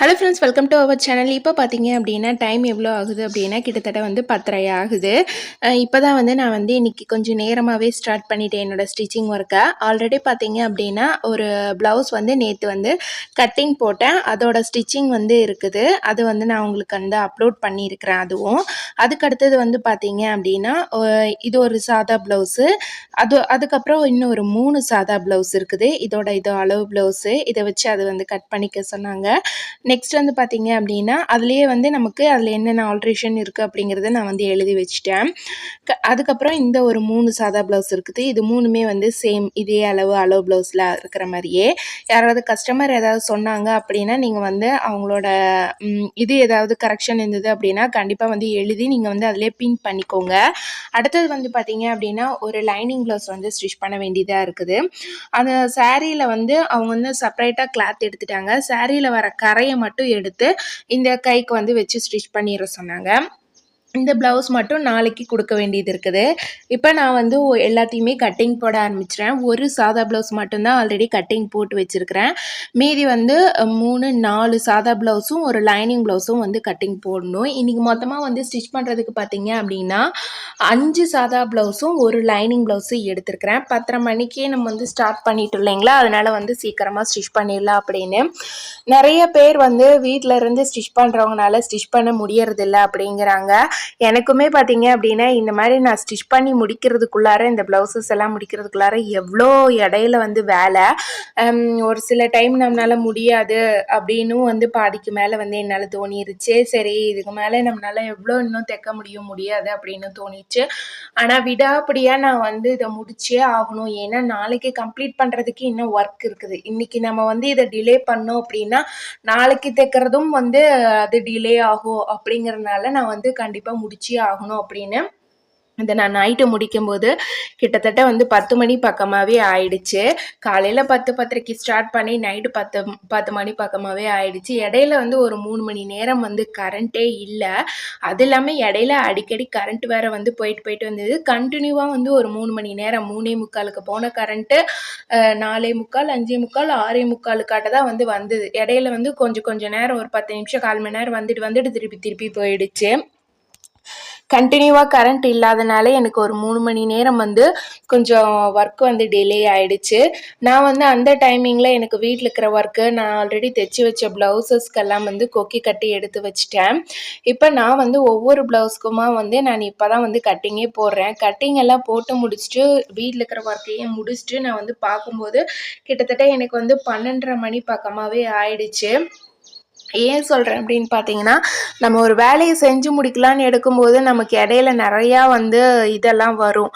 Hello friends welcome to our channel இப்போ பார்த்தீங்க அப்படின்னா டைம் எவ்வளோ ஆகுது அப்படின்னா கிட்டத்தட்ட வந்து பத்தரை ஆகுது. இப்போ தான் வந்து நான் வந்து இன்றைக்கி கொஞ்சம் நேரமாகவே ஸ்டார்ட் பண்ணிட்டேன் என்னோடய ஸ்டிச்சிங் ஒர்க்கை ஆல்ரெடி பார்த்தீங்க அப்படின்னா ஒரு ப்ளவுஸ் வந்து நேற்று வந்து கட்டிங் போட்டேன். அதோட ஸ்டிச்சிங் வந்து இருக்குது. அது வந்து நான் உங்களுக்கு வந்து அப்லோட் பண்ணியிருக்கிறேன் அதுவும். அதுக்கு அடுத்தது வந்து பார்த்தீங்க அப்படின்னா இது ஒரு சாதா ப்ளவுஸு அது அதுக்கப்புறம் இன்னும் ஒரு மூணு சாதா ப்ளவுஸ் இருக்குது. இதோட இது அளவு ப்ளவுஸு இதை வச்சு அது வந்து கட் பண்ணிக்க சொன்னாங்க. நெக்ஸ்ட் வந்து பார்த்தீங்க அப்படின்னா அதுலேயே வந்து நமக்கு அதில் என்னென்ன ஆல்ட்ரேஷன் இருக்குது அப்படிங்கிறத நான் வந்து எழுதி வச்சுட்டேன். க அதுக்கப்புறம் இந்த ஒரு மூணு சாதா ப்ளவுஸ் இருக்குது. இது மூணுமே வந்து சேம் இதே அளவு அளவு ப்ளவுஸில் இருக்கிற மாதிரியே. யாராவது கஸ்டமர் ஏதாவது சொன்னாங்க அப்படின்னா நீங்கள் வந்து அவங்களோட இது ஏதாவது கரெக்ஷன் இருந்தது அப்படின்னா கண்டிப்பாக வந்து எழுதி நீங்கள் வந்து அதிலே பின் பண்ணிக்கோங்க. அடுத்தது வந்து பார்த்தீங்க அப்படின்னா ஒரு லைனிங் ப்ளவுஸ் வந்து ஸ்டிச் பண்ண வேண்டியதாக இருக்குது. அந்த சாரியில் வந்து அவங்க வந்து செப்பரேட்டாக கிளாத் எடுத்துட்டாங்க. சாரியில் வர கரையை மட்டும் எடுத்து இந்த கைக்கு வந்து வச்சு ஸ்டிச் பண்ணிட சொன்னாங்க. இந்த ப்ளவுஸ் மட்டும் நாளைக்கு கொடுக்க வேண்டியது இருக்குது. இப்போ நான் வந்து எல்லாத்தையுமே கட்டிங் போட ஆரம்பிச்சிட்டேன் ஒரு சாதா ப்ளவுஸ் மட்டும்தான் ஆல்ரெடி கட்டிங் போட்டு வச்சுருக்கிறேன். மீதி வந்து மூணு நாலு சாதா ப்ளவுஸும் ஒரு லைனிங் ப்ளவுஸும் வந்து கட்டிங் போடணும். இன்றைக்கி மொத்தமாக வந்து ஸ்டிச் பண்ணுறதுக்கு பார்த்தீங்க அப்படின்னா அஞ்சு சாதா ப்ளவுஸும் ஒரு லைனிங் ப்ளவுஸும் எடுத்திருக்கிறேன். பத்தரை மணிக்கே நம்ம வந்து ஸ்டார்ட் பண்ணிட்டு இல்லைங்களா? அதனால் வந்து சீக்கிரமாக ஸ்டிச் பண்ணிடலாம் அப்படின்னு. நிறைய பேர் வந்து வீட்டில் இருந்து ஸ்டிச் பண்ணுறவங்கனால ஸ்டிச் பண்ண முடியறதில்ல அப்படிங்கிறாங்க. எனக்குமே பார்த்தீங்க அப்படின்னா இந்த மாதிரி நான் ஸ்டிச் பண்ணி முடிக்கிறதுக்குள்ளார இந்த ப்ளவுசஸ் எல்லாம் முடிக்கிறதுக்குள்ளார எவ்வளோ இடையில வந்து வேலை. ஹம், ஒரு சில டைம் நம்மளால முடியாது அப்படின்னும் வந்து பாதிக்கு மேலே வந்து என்னால் தோணிருச்சு. சரி இதுக்கு மேலே நம்மளால எவ்வளோ இன்னும் தைக்க முடியும் முடியாது அப்படின்னு தோணிச்சு. ஆனால் விடாப்படியாக நான் வந்து இதை முடிச்சே ஆகணும். ஏன்னா நாளைக்கு கம்ப்ளீட் பண்ணுறதுக்கு இன்னும் ஒர்க் இருக்குது. இன்னைக்கு நம்ம வந்து இதை டிலே பண்ணோம் அப்படின்னா நாளைக்கு தைக்கிறதும் வந்து அது டிலே ஆகும் அப்படிங்கறதுனால நான் வந்து கண்டிப்பாக முடிச்சே ஆகணும் அப்படின்னு இதை நான் நைட்டு முடிக்கும்போது கிட்டத்தட்ட வந்து பத்து மணி பக்கமாகவே ஆயிடுச்சு. காலையில் பத்து பத்தரைக்கு ஸ்டார்ட் பண்ணி நைட்டு பத்து பத்து மணி பக்கமாகவே ஆயிடுச்சு. இடையில வந்து ஒரு மூணு மணி நேரம் வந்து கரண்ட்டே இல்லை. அது இல்லாமல் இடையில அடிக்கடி கரண்ட் வேற வந்து போயிட்டு போயிட்டு வந்தது. கண்டினியூவாக வந்து ஒரு மூணு மணி நேரம் மூணே முக்காலுக்கு போன கரண்ட்டு நாலே முக்கால் அஞ்சே முக்கால் ஆறே முக்காலுக்காட்ட தான் வந்து வந்தது. இடையில வந்து கொஞ்சம் கொஞ்சம் நேரம் ஒரு பத்து நிமிஷம் கால் மணி நேரம் வந்துட்டு வந்துட்டு திருப்பி திருப்பி போயிடுச்சு. கண்டினியூவாக கரண்ட் இல்லாதனால எனக்கு ஒரு மூணு மணி நேரம் வந்து கொஞ்சம் ஒர்க் வந்து டிலே ஆயிடுச்சு. நான் வந்து அந்த டைமிங்கில் எனக்கு வீட்டில் இருக்கிற ஒர்க்கு நான் ஆல்ரெடி தைச்சி வச்ச ப்ளவுசஸ்க்கெல்லாம் வந்து கொக்கி கட்டி எடுத்து வச்சிட்டேன். இப்போ நான் வந்து ஒவ்வொரு ப்ளவுஸ்க்குமா வந்து நான் இப்போ தான் வந்து கட்டிங்கே போடுறேன். கட்டிங் எல்லாம் போட்டு முடிச்சுட்டு வீட்டில் இருக்கிற ஒர்க்கையும் முடிச்சுட்டு நான் வந்து பார்க்கும்போது கிட்டத்தட்ட எனக்கு வந்து பன்னெண்டரை மணி பக்கமாகவே ஆயிடுச்சு. ஏன் சொல்கிறேன் அப்படின்னு பார்த்தீங்கன்னா நம்ம ஒரு வேலையை செஞ்சு முடிக்கலான்னு எடுக்கும்போது நமக்கு இடையில நிறையா வந்து இதெல்லாம் வரும்.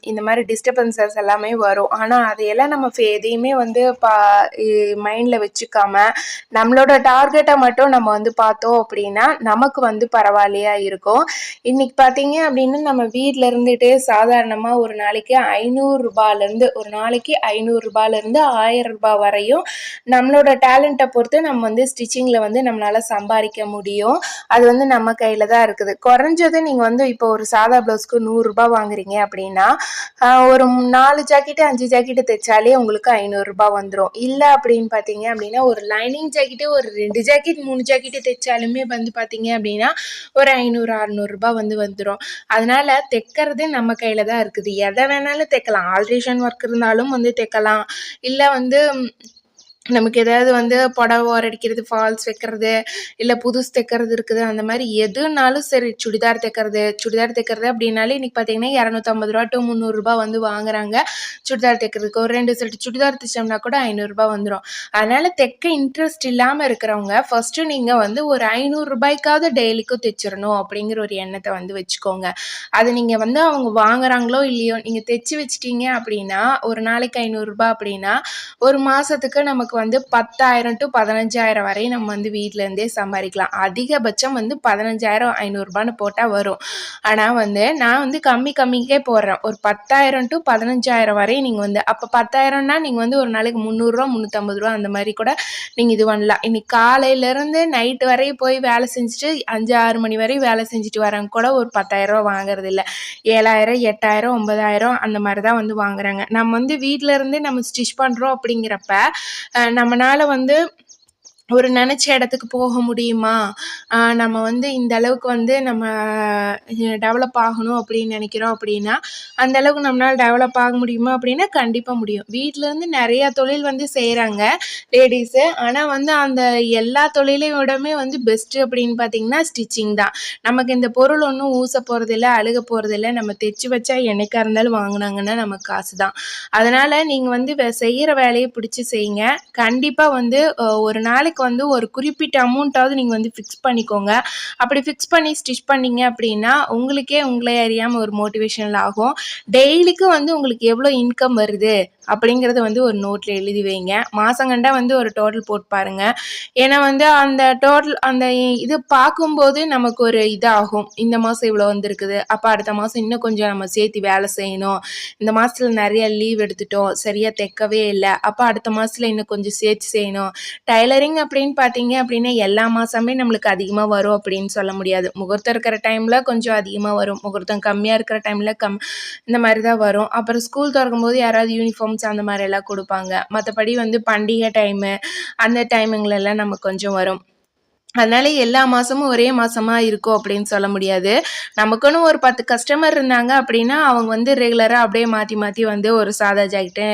இந்த மாதிரி டிஸ்டர்பன்சஸ் எல்லாமே வரும். ஆனால் அதையெல்லாம் நம்ம ஃபே- எதையுமே வந்து பா மைண்டில் வச்சுக்காம நம்மளோட டார்கெட்டை மட்டும் நம்ம வந்து பார்த்தோம் அப்படின்னா நமக்கு வந்து பரவாயில்லையா இருக்கும். இன்னைக்கு பார்த்தீங்க அப்படின்னா நம்ம வீட்டில் இருந்துகிட்டே சாதாரணமாக ஒரு நாளைக்கு ஐநூறுரூபாலேருந்து ஒரு நாளைக்கு ஐநூறுரூபாலேருந்து ஆயிரம் ரூபாய் வரையும் நம்மளோட டேலண்ட்டை பொறுத்து நம்ம வந்து ஸ்டிச்சிங்கில் வந்து நம்மளால் சம்பாதிக்க முடியும். அது வந்து நம்ம கையில் தான் இருக்குது. குறைஞ்சது நீங்கள் வந்து இப்போ ஒரு சாதா ப்ளவுஸ்க்கு நூறுரூபா வாங்குறீங்க அப்படின்னா ஒரு நாலு ஜாக்கெட்டு அஞ்சு ஜாக்கெட்டு தைச்சாலே உங்களுக்கு ஐநூறுரூபா வந்துடும் இல்லை அப்படின்னு பார்த்தீங்க அப்படின்னா ஒரு லைனிங் ஜாக்கெட்டு ஒரு ரெண்டு ஜாக்கெட் மூணு ஜாக்கெட்டு தைச்சாலுமே வந்து பார்த்தீங்க அப்படின்னா ஒரு ஐநூறு அறநூறுரூபா வந்து வந்துடும் அதனால் தைக்கிறது நம்ம கையில் தான் இருக்குது. எதை வேணாலும் தைக்கலாம். ஆல்ட்ரேஷன் ஒர்க் இருந்தாலும் வந்து தைக்கலாம். இல்லை வந்து நமக்கு ஏதாவது வந்து புடவை ஓரடிக்கிறது ஃபால்ஸ் வைக்கிறது இல்லை புதுசு தைக்கிறது இருக்குது. அந்த மாதிரி எதுனாலும் சரி சுடிதார் தைக்கிறது சுடிதார் தைக்கிறது அப்படின்னாலே இன்றைக்கி பார்த்தீங்கன்னா இரநூத்தம்பது ரூபா டு முந்நூறுரூபா வந்து வாங்குறாங்க. சுடிதார் தைக்கிறதுக்கு ஒரு ரெண்டு செட்டு சுடிதார் தைச்சோம்னா கூட ஐநூறுரூபா வந்துடும் அதனால் தைக்க இன்ட்ரெஸ்ட் இல்லாமல் இருக்கிறவங்க ஃபஸ்ட்டு நீங்கள் வந்து ஒரு ஐநூறுரூபாய்க்காவது டெய்லிக்கும் தைச்சிடணும் அப்படிங்கிற ஒரு எண்ணத்தை வந்து வச்சுக்கோங்க. அது நீங்கள் வந்து அவங்க வாங்குறாங்களோ இல்லையோ நீங்கள் தைச்சி வச்சிட்டீங்க அப்படின்னா ஒரு நாளைக்கு ஐநூறுரூபா அப்படின்னா ஒரு மாதத்துக்கு நமக்கு வந்து பத்தாயிரம் டு பதினஞ்சாயிரம் வரையும் நம்ம வந்து வீட்டிலேருந்தே சம்பாதிக்கலாம். அதிகபட்சம் வந்து பதினஞ்சாயிரம் ஐநூறுரூபான்னு போட்டால் வரும். ஆனால் வந்து நான் வந்து கம்மி கம்மிக்கே போடுறேன். ஒரு பத்தாயிரம் டு பதினஞ்சாயிரம் வரையும் நீங்கள் வந்து அப்போ பத்தாயிரம்னா நீங்கள் வந்து ஒரு நாளைக்கு முந்நூறுரூவா முந்நூற்றம்பது ரூபா அந்த மாதிரி கூட நீங்கள் இது பண்ணலாம். இன்னைக்கு காலையிலேருந்து நைட்டு வரையும் போய் வேலை செஞ்சுட்டு அஞ்சு ஆறு மணி வரையும் வேலை செஞ்சுட்டு வரவங்க கூட ஒரு பத்தாயிரரூவா வாங்குறது இல்லை. ஏழாயிரம் எட்டாயிரம் ஒன்பதாயிரம் அந்த மாதிரி தான் வந்து வாங்குறாங்க. நம்ம வந்து வீட்டில் இருந்தே நம்ம ஸ்டிச் பண்ணுறோம் அப்படிங்கிறப்ப நம்மனால வந்து ஒரு நினச்ச இடத்துக்கு போக முடியுமா? நம்ம வந்து இந்த அளவுக்கு வந்து நம்ம டெவலப் ஆகணும் அப்படின்னு நினைக்கிறோம் அப்படின்னா அந்த அளவுக்கு நம்மளால் டெவலப் ஆக முடியுமா அப்படின்னா கண்டிப்பாக முடியும். வீட்டிலேருந்து நிறையா தொழில் வந்து செய்கிறாங்க லேடிஸு ஆனால் வந்து அந்த எல்லா தொழிலையும் விடமே வந்து பெஸ்ட்டு அப்படின்னு பார்த்தீங்கன்னா ஸ்டிச்சிங் தான். நமக்கு இந்த பொருள் ஒன்றும் ஊச போகிறதில்ல அழுக போகிறதில்ல நம்ம தைச்சி வச்சா என்னைக்கா இருந்தாலும் வாங்கினாங்கன்னா நமக்கு காசு தான் அதனால் நீங்கள் வந்து செய்கிற வேலையை பிடிச்சி செய்யுங்க. கண்டிப்பாக வந்து ஒரு நாளைக்கு வந்து ஒரு குறிப்பிட்ட அமௌண்ட்டாவது நீங்கள் வந்து ஃபிக்ஸ் பண்ணிக்கோங்க. அப்படி ஃபிக்ஸ் பண்ணி ஸ்டிச் பண்ணீங்க அப்படின்னா உங்களுக்கே உங்களே அறியாமல் ஒரு மோட்டிவேஷனல் ஆகும். டெய்லிக்கும் வந்து உங்களுக்கு எவ்வளோ இன்கம் வருது? அப்படிங்கிறது வந்து ஒரு நோட்டில் எழுதி வைங்க. மாசங்கண்டா வந்து ஒரு டோட்டல் போட்டு பாருங்க. ஏன்னா வந்து அந்த டோட்டல் அந்த இது பார்க்கும்போது நமக்கு ஒரு இதாகும். இந்த மாதம் இவ்வளோ வந்திருக்குது. அப்போ அடுத்த மாதம் இன்னும் கொஞ்சம் நம்ம சேர்த்து வேலை செய்யணும். இந்த மாதத்துல நிறைய லீவ் எடுத்துட்டோம். சரியாக தைக்கவே இல்லை. அப்போ அடுத்த மாதத்துல இன்னும் கொஞ்சம் சேர்த்து செய்யணும். டைலரிங் அப்படின்னு பார்த்தீங்க அப்படின்னா எல்லா மாதமே நம்மளுக்கு அதிகமாக வரும் அப்படின்னு சொல்ல முடியாது. முகூர்த்தம் இருக்கிற டைமில் கொஞ்சம் அதிகமாக வரும். முகூர்த்தம் கம்மியாக இருக்கிற டைமில் கம் இந்த மாதிரி தான் வரும். அப்புறம் ஸ்கூல் திறக்கும்போது யாராவது யூனிஃபார்ம் யூனிஃபார்ம்ஸ் அந்த மாதிரி எல்லாம் கொடுப்பாங்க. மற்றபடி வந்து பண்டிகை டைமு அந்த டைமுங்களெல்லாம் நமக்கு கொஞ்சம் வரும். அதனால எல்லா மாதமும் ஒரே மாதமாக இருக்கும் அப்படின்னு சொல்ல முடியாது. நமக்குன்னு ஒரு பத்து கஸ்டமர் இருந்தாங்க அப்படின்னா அவங்க வந்து ரெகுலராக அப்படியே மாற்றி மாற்றி வந்து ஒரு சாதா ஜாக்கெட்டு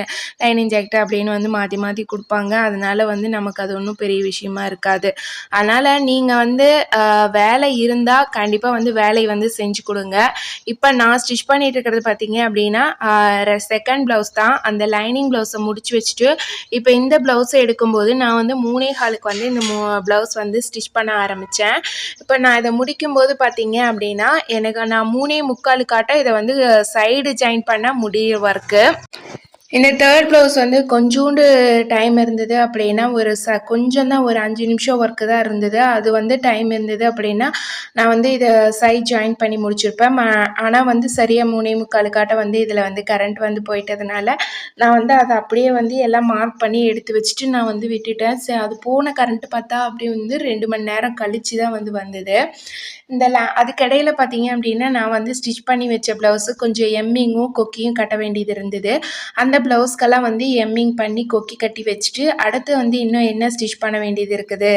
லைனிங் ஜாக்கெட்டு அப்படின்னு வந்து மாற்றி மாற்றி கொடுப்பாங்க. அதனால வந்து நமக்கு அது ஒன்றும் பெரிய விஷயமா இருக்காது. அதனால் நீங்கள் வந்து வேலை இருந்தால் கண்டிப்பாக வந்து வேலையை வந்து செஞ்சு கொடுங்க. இப்போ நான் ஸ்டிச் பண்ணிட்டு இருக்கிறது பார்த்தீங்க அப்படின்னா செகண்ட் ப்ளவுஸ் தான். அந்த லைனிங் ப்ளவுஸை முடிச்சு வச்சுட்டு இப்போ இந்த ப்ளவுஸை எடுக்கும்போது நான் வந்து மூணே காலுக்கு வந்து இந்த ப்ளவுஸ் வந்து ஸ்டிச் பண்ண ஆரம்பித்தேன் இப்போ நான் இதை முடிக்கும்போது பார்த்தீங்க அப்படின்னா எனக்கு நான் மூணே முக்காலுக்காட்ட இதை வந்து சைடு ஜாயின் பண்ண முடிய ஒர்க்கு இந்த தேர்ட் ப்ளவுஸ் வந்து கொஞ்சோண்டு டைம் இருந்தது அப்படின்னா ஒரு ச கொஞ்சம் தான் ஒரு அஞ்சு நிமிஷம் ஒர்க்கு தான் இருந்தது. அது வந்து டைம் இருந்தது அப்படின்னா நான் வந்து இதை சைட் ஜாயின் பண்ணி முடிச்சிருப்பேன். ஆனால் வந்து சரியாக மூணே முக்காலுக்காட்ட வந்து இதில் வந்து கரண்ட் வந்து போயிட்டதுனால நான் வந்து அதை அப்படியே வந்து எல்லாம் மார்க் பண்ணி எடுத்து வச்சுட்டு நான் வந்து விட்டுட்டேன். சரி அது போன கரண்ட் பார்த்தா அப்படியே வந்து ரெண்டு மணி நேரம் கழித்து தான் வந்து வந்தது. இந்த ல அதுக்கிடையில் பார்த்தீங்க அப்படின்னா நான் வந்து ஸ்டிச் பண்ணி வச்ச ப்ளவுஸு கொஞ்சம் எம்மிங்கும் கொக்கியும் கட்ட வேண்டியது இருந்தது. அந்த ப்ளவுஸ்க்கெல்லாம் வந்து எம்மிங் பண்ணி கொக்கி கட்டி வச்சுட்டு அடுத்து வந்து இன்னும் என்ன ஸ்டிச் பண்ண வேண்டியது இருக்குது?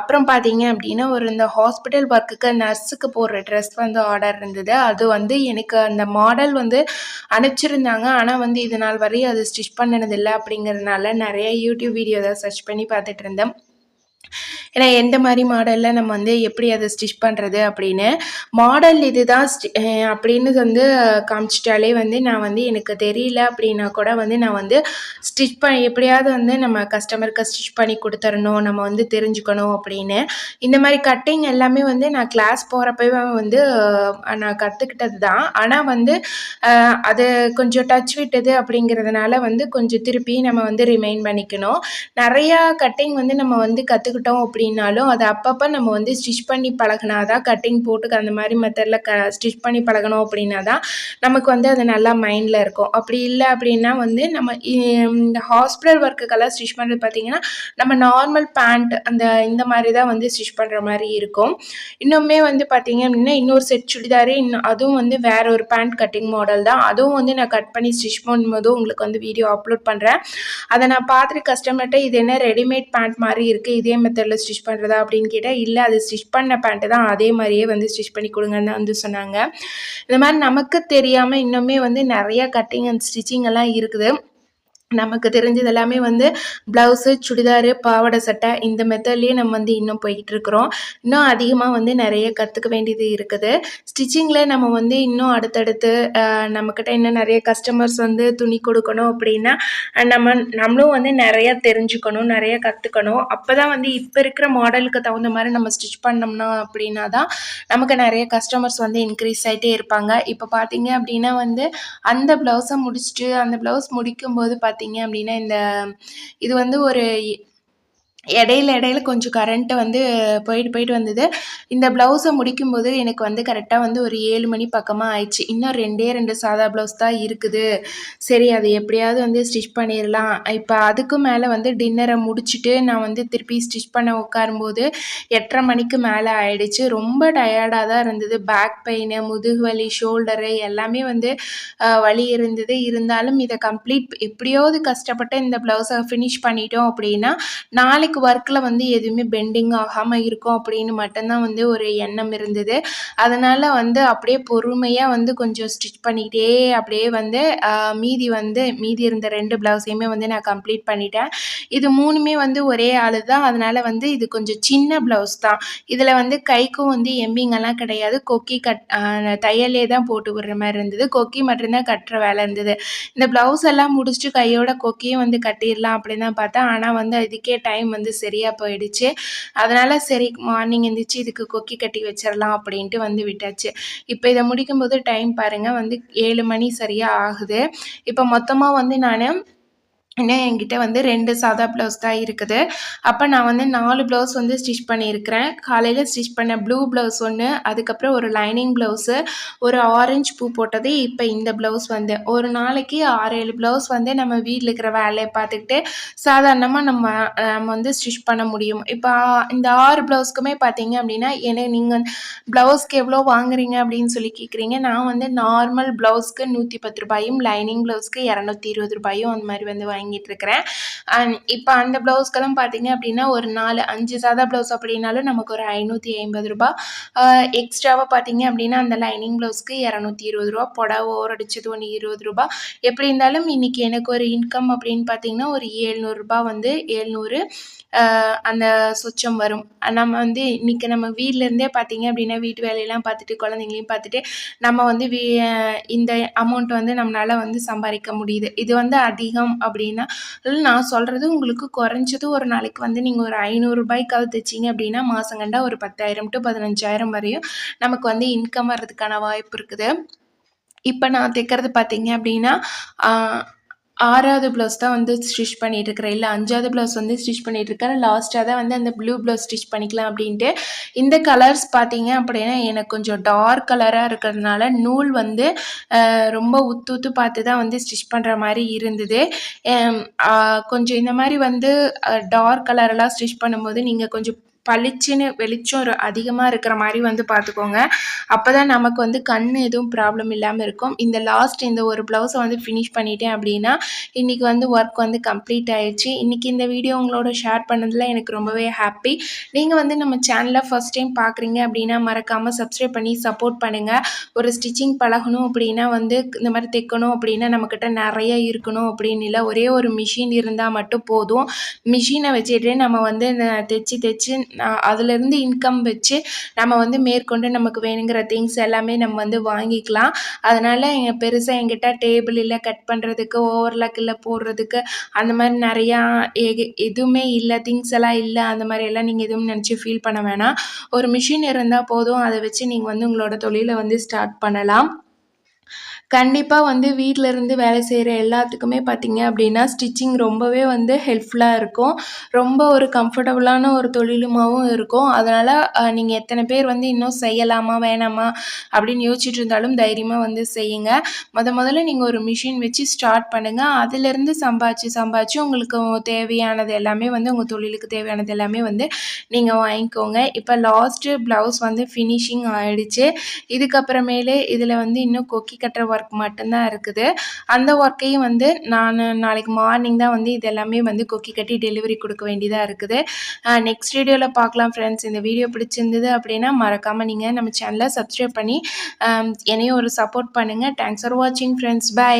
அப்புறம் பார்த்தீங்க அப்படின்னா ஒரு இந்த ஹாஸ்பிட்டல் ஒர்க்குக்கு நர்ஸுக்கு போடுற ட்ரெஸ் வந்து ஆர்டர் இருந்தது. அது வந்து எனக்கு அந்த மாடல் வந்து அனுப்பிச்சிருந்தாங்க. ஆனால் வந்து இது நாள் வரையும் அது ஸ்டிச் பண்ணினதில்லை அப்படிங்கிறதுனால நிறைய யூடியூப் வீடியோ தான் சர்ச் பண்ணி பார்த்துட்டு இருந்தேன். ஏன்னா எந்த மாதிரி மாடலில் நம்ம வந்து எப்படி அதை ஸ்டிச் பண்ணுறது அப்படின்னு. மாடல் இதுதான் ஸ்டி அப்படின்னு வந்து காமிச்சிட்டாலே வந்து நான் வந்து எனக்கு தெரியல அப்படின்னா கூட வந்து நான் வந்து ஸ்டிச் பண்ணி எப்படியாவது வந்து நம்ம கஸ்டமருக்கு ஸ்டிச் பண்ணி கொடுத்துடணும் நம்ம வந்து தெரிஞ்சுக்கணும் அப்படின்னு. இந்த மாதிரி கட்டிங் எல்லாமே வந்து நான் கிளாஸ் போகிறப்பவே வந்து நான் கற்றுக்கிட்டது தான். ஆனால் வந்து அது கொஞ்சம் டச் விட்டது அப்படிங்கிறதுனால வந்து கொஞ்சம் திருப்பி நம்ம வந்து ரிமைண்ட் பண்ணிக்கணும். நிறையா கட்டிங் வந்து நம்ம வந்து கற்றுக்கிட்டோம் அப்படி அப்படின்னாலும் அதை அப்பப்போ நம்ம வந்து ஸ்டிச் பண்ணி பழகினா தான் கட்டிங் போட்டு அந்த மாதிரி மெத்தடில் க ஸ்டிச் பண்ணி பழகணும் அப்படின்னா தான் நமக்கு வந்து அது நல்லா மைண்டில் இருக்கும். அப்படி இல்லை அப்படின்னா வந்து நம்ம இ- இந்த ஹாஸ்பிட்டல் ஒர்க்குக்கெல்லாம் ஸ்டிச் பண்ணுறது பார்த்திங்கன்னா நம்ம நார்மல் பேண்ட் அந்த இந்த மாதிரி தான் வந்து ஸ்டிச் பண்ணுற மாதிரி இருக்கும். இன்னுமே வந்து பார்த்தீங்க அப்படின்னா இன்னொரு செட் சுடிதாரு இன்னும் அதுவும் வந்து வேற ஒரு பேண்ட் கட்டிங் மாடல் தான். அதுவும் வந்து நான் கட் பண்ணி ஸ்டிச் பண்ணும்போது உங்களுக்கு வந்து வீடியோ அப்லோட் பண்ணுறேன் அதை நான் பார்த்துட்டு கஸ்டமர்கிட்ட இது என்ன ரெடிமேட் பேண்ட் மாதிரி இருக்குது இதே மெத்தடில் ஸ்டிச் ஸ்டிச் பண்ணுறதா அப்படின்னு கேட்டால் இல்லை அது ஸ்டிச் பண்ண பேண்ட்டு தான் அதே மாதிரியே வந்து ஸ்டிச் பண்ணி கொடுங்கன்னு தான் வந்து சொன்னாங்க. இந்த மாதிரி நமக்கு தெரியாமல் இன்னுமே வந்து நிறையா கட்டிங் அண்ட் ஸ்டிச்சிங் எல்லாம் இருக்குது. நமக்கு தெரிஞ்சது எல்லாமே வந்து ப்ளவுஸு சுடிதாரு பாவாடை சட்டை இந்த மெத்தட்லேயே நம்ம வந்து இன்னும் போய்கிட்டு இருக்கிறோம் இன்னும் அதிகமாக வந்து நிறைய கற்றுக்க வேண்டியது இருக்குது. ஸ்டிச்சிங்கில் நம்ம வந்து இன்னும் அடுத்தடுத்து நம்மக்கிட்ட இன்னும் நிறைய கஸ்டமர்ஸ் வந்து துணி கொடுக்கணும் அப்படின்னா நம்ம நம்மளும் வந்து நிறைய தெரிஞ்சுக்கணும் நிறைய கற்றுக்கணும் அப்போ தான் வந்து இப்போ இருக்கிற மாடலுக்கு தகுந்த மாதிரி நம்ம ஸ்டிச் பண்ணோம்னா அப்படின்னா தான் நமக்கு நிறைய கஸ்டமர்ஸ் வந்து இன்க்ரீஸ் ஆகிட்டே இருப்பாங்க. இப்போ பார்த்தீங்க அப்படின்னா வந்து அந்த ப்ளவுஸை முடிச்சுட்டு அந்த ப்ளவுஸ் முடிக்கும்போது பார்த்தீங்க அப்படின்னா இந்த இது வந்து ஒரு இடையில இடையில கொஞ்சம் கரண்ட்டு வந்து போயிட்டு போயிட்டு வந்தது. இந்த ப்ளவுஸை முடிக்கும்போது எனக்கு வந்து கரெக்டாக வந்து ஒரு ஏழு மணி பக்கமாக ஆயிடுச்சு. இன்னும் ரெண்டே ரெண்டு சாதா ப்ளவுஸ் தான் இருக்குது. சரி அது எப்படியாவது வந்து ஸ்டிச் பண்ணிடலாம். இப்போ அதுக்கும் மேலே வந்து டின்னரை முடிச்சுட்டு நான் வந்து திருப்பி ஸ்டிச் பண்ண உட்காரும்போது எட்டரை மணிக்கு மேலே ஆயிடுச்சு. ரொம்ப டயர்டாக தான் இருந்தது. பேக் பெயின் முதுகு வலி ஷோல்டரு எல்லாமே வந்து வலி இருந்தது. இருந்தாலும் இதை கம்ப்ளீட் எப்படியாவது கஷ்டப்பட்டு இந்த ப்ளவுஸை ஃபினிஷ் பண்ணிட்டோம் அப்படின்னா நாளைக்கு நாளைக்கு ஒர்க்கில் வந்து எதுவுமே பெண்டிங் ஆகாமல் இருக்கும் அப்படின்னு மட்டும்தான் வந்து ஒரு எண்ணம் இருந்தது. அதனால் வந்து அப்படியே பொறுமையாக வந்து கொஞ்சம் ஸ்டிச் பண்ணிக்கிட்டே அப்படியே வந்து மீதி வந்து மீதி இருந்த ரெண்டு ப்ளவுஸையுமே வந்து நான் கம்ப்ளீட் பண்ணிட்டேன். இது மூணுமே வந்து ஒரே ஆள் தான் அதனால் வந்து இது கொஞ்சம் சின்ன ப்ளவுஸ் தான். இதில் வந்து கைக்கும் வந்து எம்பிங்கெல்லாம் கிடையாது. கொக்கி கட் தையலே தான் போட்டு விடுற மாதிரி இருந்தது. கொக்கி மட்டும்தான் கட்டுற வேலை இருந்தது. இந்த ப்ளவுஸ் எல்லாம் முடிச்சுட்டு கையோட கொக்கியும் வந்து கட்டிடலாம் அப்படின்னு தான் பார்த்தேன். ஆனால் வந்து இதுக்கே டைம் வந்து சரியாக போயிடுச்சு. அதனால் சரி மார்னிங் எழுந்திரிச்சு இதுக்கு கொக்கி கட்டி வச்சிடலாம் அப்படின்ட்டு வந்து விட்டாச்சு. இப்போ இதை முடிக்கும்போது டைம் பாருங்கள் வந்து ஏழு மணி சரியாக ஆகுது. இப்போ மொத்தமாக வந்து நான் இன்னும் என்கிட்ட வந்து ரெண்டு சாதா ப்ளவுஸ் தான் இருக்குது. அப்போ நான் வந்து நாலு ப்ளவுஸ் வந்து ஸ்டிச் பண்ணியிருக்கிறேன். காலையில் ஸ்டிச் பண்ண ப்ளூ ப்ளவுஸ் ஒன்று அதுக்கப்புறம் ஒரு லைனிங் ப்ளவுஸு ஒரு ஆரஞ்சு பூ போட்டது இப்போ இந்த ப்ளவுஸ் வந்து. ஒரு நாளைக்கு ஆறு ஏழு ப்ளவுஸ் வந்து நம்ம வீட்டில் இருக்கிற வேலையை பார்த்துக்கிட்டு சாதாரணமாக நம்ம நம்ம வந்து ஸ்டிச் பண்ண முடியும். இப்போ இந்த ஆறு ப்ளவுஸ்க்குமே பார்த்தீங்க அப்படின்னா எனக்கு நீங்கள் ப்ளவுஸ்க்கு எவ்வளோ வாங்குறீங்க அப்படின்னு சொல்லி கேட்குறீங்க. நான் வந்து நார்மல் ப்ளவுஸ்க்கு நூற்றி பத்து ரூபாயும் லைனிங் ப்ளவுஸ்க்கு இரநூத்தி இருபது ரூபாயும் அந்த மாதிரி வந்து வாங்கி வாங்கிட்டு இருக்கிறேன் அண்ட் இப்போ அந்த ப்ளவுஸ்க்கெல்லாம் பார்த்தீங்க அப்படின்னா ஒரு நாலு அஞ்சு சாதா ப்ளவுஸ் அப்படின்னாலும் நமக்கு ஒரு ஐநூற்றி ஐம்பது ரூபா. எக்ஸ்ட்ராவாக பார்த்தீங்க அப்படின்னா அந்த லைனிங் ப்ளவுஸ்க்கு இரநூத்தி இருபது ரூபா புடவை ஓர் ஒன்று இருபது ரூபா. எப்படி இருந்தாலும் இன்னைக்கு எனக்கு ஒரு இன்கம் அப்படின்னு பார்த்தீங்கன்னா ஒரு ஏழ்நூறுபா வந்து ஏழ்நூறு அந்த சொச்சம் வரும். நம்ம வந்து இன்னைக்கு நம்ம வீட்டிலேருந்தே பார்த்தீங்க அப்படின்னா வீட்டு வேலையெல்லாம் பார்த்துட்டு குழந்தைங்களையும் பார்த்துட்டு நம்ம வந்து வீ இந்த அமௌண்ட் வந்து நம்மளால் வந்து சம்பாதிக்க முடியுது. இது வந்து அதிகம் அப்படின்னு அப்படின்னா நான் சொல்கிறது உங்களுக்கு குறைஞ்சது ஒரு நாளைக்கு வந்து நீங்கள் ஒரு ஐநூறுரூபாய்க்காவது தைச்சிங்க அப்படின்னா மாதம் கண்டா ஒரு பத்தாயிரம் டு பதினஞ்சாயிரம் வரையும் நமக்கு வந்து இன்கம் வர்றதுக்கான வாய்ப்பு இருக்குது. இப்போ நான் தைக்கிறது பார்த்தீங்க அப்படின்னா ஆறாவது ப்ளவுஸ் தான் வந்து ஸ்டிச் பண்ணிட்டு இருக்கிறேன் இல்லை அஞ்சாவது ப்ளவுஸ் வந்து ஸ்டிச் பண்ணிட்டு இருக்கேன் லாஸ்ட்டாக தான் வந்து அந்த ப்ளூ ப்ளவுஸ் ஸ்டிச் பண்ணிக்கலாம் அப்படின்ட்டு. இந்த கலர்ஸ் பார்த்தீங்க அப்படின்னா எனக்கு கொஞ்சம் டார்க் கலராக இருக்கிறதுனால நூல் வந்து ரொம்ப உத்து உத்து பார்த்து தான் வந்து ஸ்டிச் பண்ணுற மாதிரி இருந்தது. கொஞ்சம் இந்த மாதிரி வந்து டார்க் கலரெல்லாம் ஸ்டிச் பண்ணும்போது நீங்கள் கொஞ்சம் பளிச்சுன்னு வெளிச்சம் அதிகமாக இருக்கிற மாதிரி வந்து பார்த்துக்கோங்க. அப்போ தான் நமக்கு வந்து கண் எதுவும் ப்ராப்ளம் இல்லாமல் இருக்கும். இந்த லாஸ்ட் இந்த ஒரு ப்ளவுஸை வந்து ஃபினிஷ் பண்ணிட்டேன் அப்படின்னா இன்றைக்கி வந்து ஒர்க் வந்து கம்ப்ளீட் ஆயிடுச்சு. இன்றைக்கி இந்த வீடியோ உங்களோட ஷேர் பண்ணதில் எனக்கு ரொம்பவே ஹாப்பி நீங்கள் வந்து நம்ம சேனலை ஃபஸ்ட் டைம் பார்க்குறீங்க அப்படின்னா மறக்காமல் சப்ஸ்கிரைப் பண்ணி சப்போர்ட் பண்ணுங்கள் ஒரு ஸ்டிச்சிங் பழகணும் அப்படின்னா வந்து இந்த மாதிரி தைக்கணும் அப்படின்னா நம்மக்கிட்ட நிறைய இருக்கணும் அப்படின்னு இல்லை ஒரே ஒரு மிஷின் இருந்தால் மட்டும் போதும். மிஷினை வச்சுட்டு நம்ம வந்து தைச்சி தைச்சி அதுலேருந்து இன்கம் வச்சு நம்ம வந்து மேற்கொண்டு நமக்கு வேணுங்கிற திங்ஸ் எல்லாமே நம்ம வந்து வாங்கிக்கலாம். அதனால் எங்கள் பெருசாக எங்கிட்ட டேபிள் இல்லை கட் பண்ணுறதுக்கு ஓவர்லாக் இல்லை போடுறதுக்கு அந்த மாதிரி நிறையா எ- எதுவுமே இல்லை திங்ஸ் எல்லாம் இல்லை அந்த மாதிரி எல்லாம் நீங்கள் எதுவும் நினச்சி ஃபீல் பண்ண வேணாம். ஒரு மிஷின் இருந்தால் போதும். அதை வச்சு நீங்கள் வந்து உங்களோட தொழிலை வந்து ஸ்டார்ட் பண்ணலாம். கண்டிப்பாக வந்து வீட்டில் இருந்து வேலை செய்கிற எல்லாத்துக்குமே பார்த்தீங்க அப்படின்னா ஸ்டிச்சிங் ரொம்பவே வந்து ஹெல்ப்ஃபுல்லாக இருக்கும். ரொம்ப ஒரு கம்ஃபர்டபுளான ஒரு தொழிலுமாகவும் இருக்கும். அதனால் நீங்கள் எத்தனை பேர் வந்து இன்னும் செய்யலாமா வேணாமா அப்படின்னு யோசிச்சுட்டு இருந்தாலும் தைரியமாக வந்து செய்யுங்க. முத முதல்ல நீங்கள் ஒரு மிஷின் வச்சு ஸ்டார்ட் பண்ணுங்கள் அதிலிருந்து சம்பாதிச்சு சம்பாதிச்சு உங்களுக்கு தேவையானது எல்லாமே வந்து உங்கள் தொழிலுக்கு தேவையானது எல்லாமே வந்து நீங்கள் வாங்கிக்கோங்க. இப்போ லாஸ்ட்டு ப்ளவுஸ் வந்து ஃபினிஷிங் ஆகிடுச்சு இதுக்கப்புறமேலே இதில் வந்து இன்னும் கொக்கி கட்டுற ஒர்க் ஒர்க் மட்டும்தான் இருக்குது. அந்த ஒர்க்கையும் வந்து நான் நாளைக்கு மார்னிங் தான் வந்து இது எல்லாமே வந்து கொக்கி கட்டி டெலிவரி கொடுக்க வேண்டியதாக இருக்குது. நெக்ஸ்ட் வீடியோவில் பார்க்கலாம் ஃப்ரெண்ட்ஸ் இந்த வீடியோ பிடிச்சிருந்தது அப்படின்னா மறக்காமல் நீங்கள் நம்ம சேனலை சப்ஸ்கிரைப் பண்ணி என்னையும் ஒரு சப்போர்ட் பண்ணுங்கள் தேங்க்ஸ் ஃபார் வாட்சிங் ஃப்ரெண்ட்ஸ் பை